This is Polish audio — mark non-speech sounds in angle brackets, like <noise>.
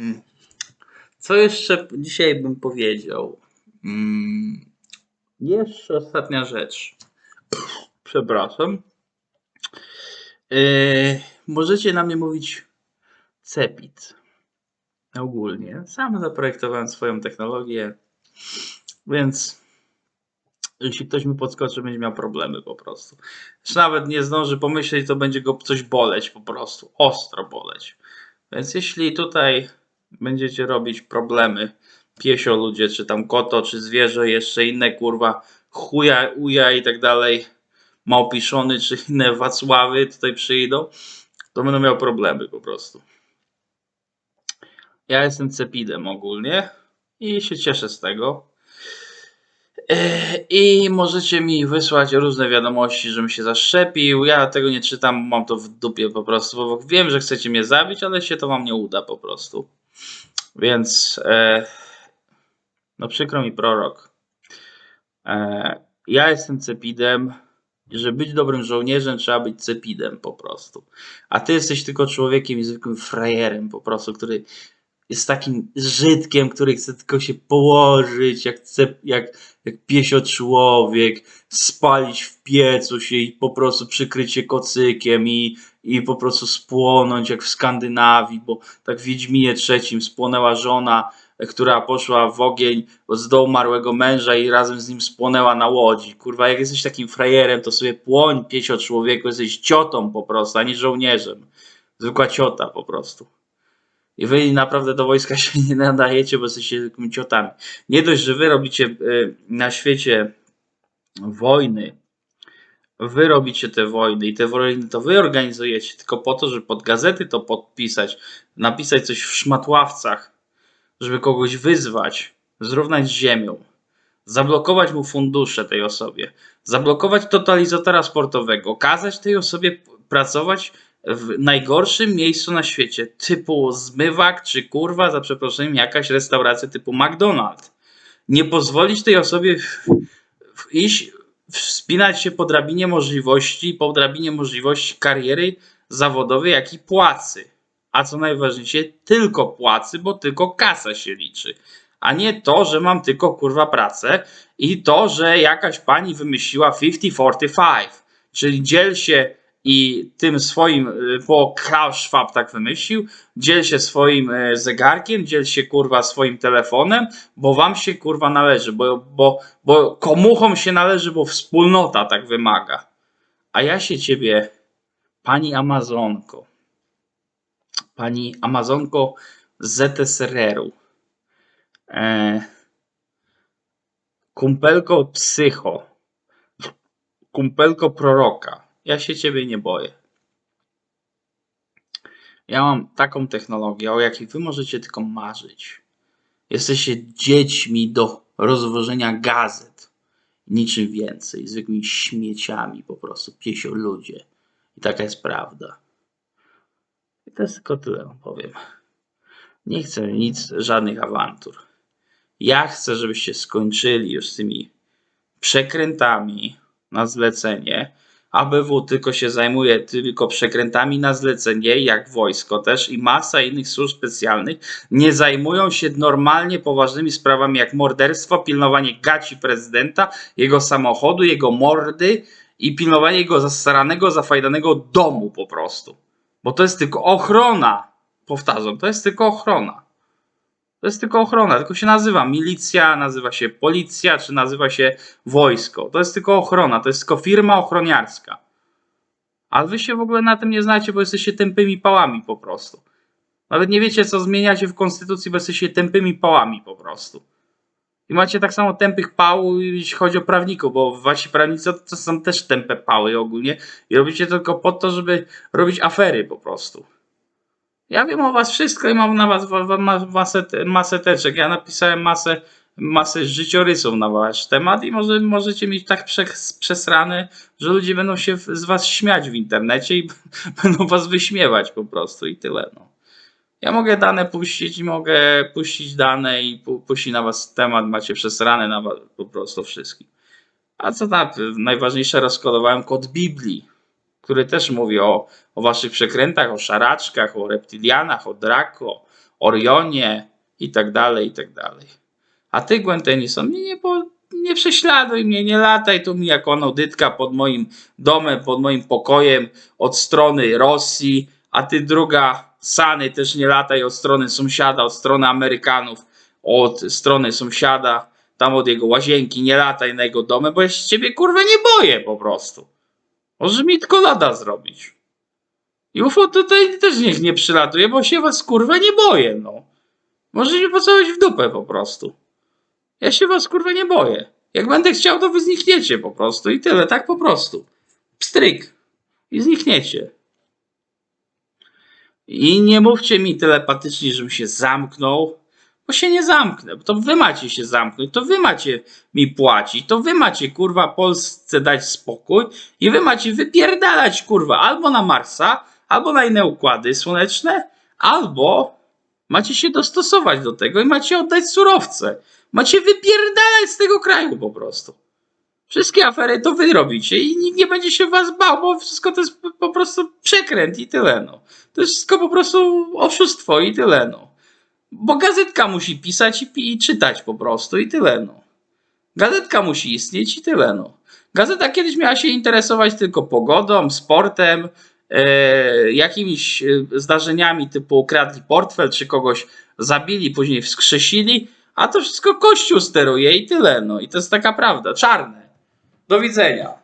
Mm. Co jeszcze dzisiaj bym powiedział? Mm. Jeszcze ostatnia rzecz. <coughs> Przepraszam. Yy, możecie na mnie mówić Cepit. Ogólnie. Sam zaprojektowałem swoją technologię, więc jeśli ktoś mi podskoczy, będzie miał problemy po prostu. Już nawet nie zdąży pomyśleć, to będzie go coś boleć po prostu. Ostro boleć. Więc jeśli tutaj będziecie robić problemy, piesio ludzie, czy tam koto, czy zwierzę, jeszcze inne kurwa, chuja, uja i tak dalej, małpiszony, czy inne Wacławy tutaj przyjdą, to będą miał problemy po prostu. Ja jestem cepidem ogólnie i się cieszę z tego. E, I możecie mi wysłać różne wiadomości, żebym się zaszczepił. Ja tego nie czytam, mam to w dupie po prostu, bo wiem, że chcecie mnie zabić, ale się to wam nie uda po prostu. Więc e, no przykro mi prorok. E, ja jestem cepidem. Żeby być dobrym żołnierzem, trzeba być cepidem po prostu. A ty jesteś tylko człowiekiem i zwykłym frajerem po prostu, który jest takim żydkiem, który chce tylko się położyć, jak, chce, jak, jak piesio człowiek, spalić w piecu się i po prostu przykryć się kocykiem i, i po prostu spłonąć jak w Skandynawii, bo tak w Wiedźminie trzecim spłonęła żona, która poszła w ogień z dołu marłego męża i razem z nim spłonęła na łodzi. Kurwa, jak jesteś takim frajerem, to sobie płoń piesio człowieku, jesteś ciotą po prostu, a nie żołnierzem. Zwykła ciota po prostu. I wy naprawdę do wojska <laughs> się nie nadajecie, bo jesteście ciotami. Nie dość, że wy robicie y, na świecie wojny, wy robicie te wojny i te wojny to wy organizujecie tylko po to, żeby pod gazety to podpisać, napisać coś w szmatławcach, żeby kogoś wyzwać, zrównać z ziemią, zablokować mu fundusze tej osobie, zablokować totalizatora sportowego, kazać tej osobie pracować w najgorszym miejscu na świecie, typu zmywak, czy kurwa, za przeproszeniem, jakaś restauracja typu McDonald's. Nie pozwolić tej osobie iść, wspinać się po drabinie możliwości, po drabinie możliwości kariery zawodowej, jak i płacy. A co najważniejsze, tylko płacy, bo tylko kasa się liczy. A nie to, że mam tylko kurwa pracę i to, że jakaś pani wymyśliła 50-45, czyli dziel się i tym swoim, y, bo Klaus Schwab tak wymyślił, dziel się swoim y, zegarkiem, dziel się kurwa swoim telefonem, bo wam się kurwa należy, bo, bo, bo komuchom się należy, bo wspólnota tak wymaga. A ja się ciebie, pani Amazonko, pani Amazonko z ZSRR-u, e, kumpelko psycho, kumpelko proroka, ja się ciebie nie boję. Ja mam taką technologię, o jakiej wy możecie tylko marzyć. Jesteście dziećmi do rozwożenia gazet. Niczym więcej. Zwykłymi śmieciami po prostu. Piesio ludzie. I taka jest prawda. I to jest tylko tyle, powiem. Nie chcę nic, żadnych awantur. Ja chcę, żebyście skończyli już z tymi przekrętami na zlecenie. ABW tylko się zajmuje tylko przekrętami na zlecenie, jak wojsko też i masa innych służb specjalnych nie zajmują się normalnie poważnymi sprawami jak morderstwo, pilnowanie gaci prezydenta, jego samochodu, jego mordy i pilnowanie jego zastaranego, zafajdanego domu po prostu. Bo to jest tylko ochrona. Powtarzam, to jest tylko ochrona. To jest tylko ochrona, tylko się nazywa milicja, nazywa się policja, czy nazywa się wojsko. To jest tylko ochrona, to jest tylko firma ochroniarska. Ale wy się w ogóle na tym nie znacie, bo jesteście tępymi pałami po prostu. Nawet nie wiecie, co zmieniacie w konstytucji, bo jesteście tępymi pałami po prostu. I macie tak samo tępych pał, jeśli chodzi o prawników, bo wasi prawnicy to, to są też tępe pały ogólnie i robicie to tylko po to, żeby robić afery po prostu. Ja wiem o was wszystko i mam na was wa- wa- ma- masę, masę teczek. Ja napisałem masę, masę życiorysów na wasz temat i może możecie mieć tak prze, przesrane, że ludzie będą się z was śmiać w internecie i <laughs> będą was wyśmiewać po prostu i tyle. No. Ja mogę dane puścić, mogę puścić dane i pu, puścić na was temat, macie przesrane na was po prostu wszystkich. A co tam, najważniejsze rozkodowałem kod Biblii który też mówi o, o waszych przekrętach, o szaraczkach, o reptilianach, o Draco, Orionie i tak dalej, i tak dalej. A ty, Gwen Tennyson, mnie nie, nie prześladuj mnie, nie lataj tu mi jako naudytka pod moim domem, pod moim pokojem od strony Rosji, a ty druga Sany też nie lataj od strony sąsiada, od strony Amerykanów, od strony sąsiada, tam od jego łazienki, nie lataj na jego domę, bo ja się ciebie kurwa nie boję po prostu. Może mi tylko lada zrobić. I UFO tutaj też niech nie przylatuje, bo się was kurwa nie boję, no. Możecie pocałować w dupę po prostu. Ja się was kurwa nie boję. Jak będę chciał, to wy znikniecie po prostu i tyle, tak po prostu. Pstryk. I znikniecie. I nie mówcie mi telepatycznie, żebym się zamknął, bo się nie zamknę. To wy macie się zamknąć, to wy macie mi płacić, to wy macie kurwa Polsce dać spokój i wy macie wypierdalać kurwa albo na Marsa, albo na inne układy słoneczne, albo macie się dostosować do tego i macie oddać surowce. Macie wypierdalać z tego kraju po prostu. Wszystkie afery to wy robicie i nikt nie będzie się was bał, bo wszystko to jest po- prostu przekręt i tyle no. To jest wszystko po prostu oszustwo i tyle no. Bo gazetka musi pisać i, i czytać po prostu i tyle no. Gazetka musi istnieć i tyle no. Gazeta kiedyś miała się interesować tylko pogodą, sportem, e, jakimiś e, zdarzeniami typu ukradli portfel, czy kogoś zabili, później wskrzesili, a to wszystko Kościół steruje i tyle no. I to jest taka prawda, czarne. Do widzenia.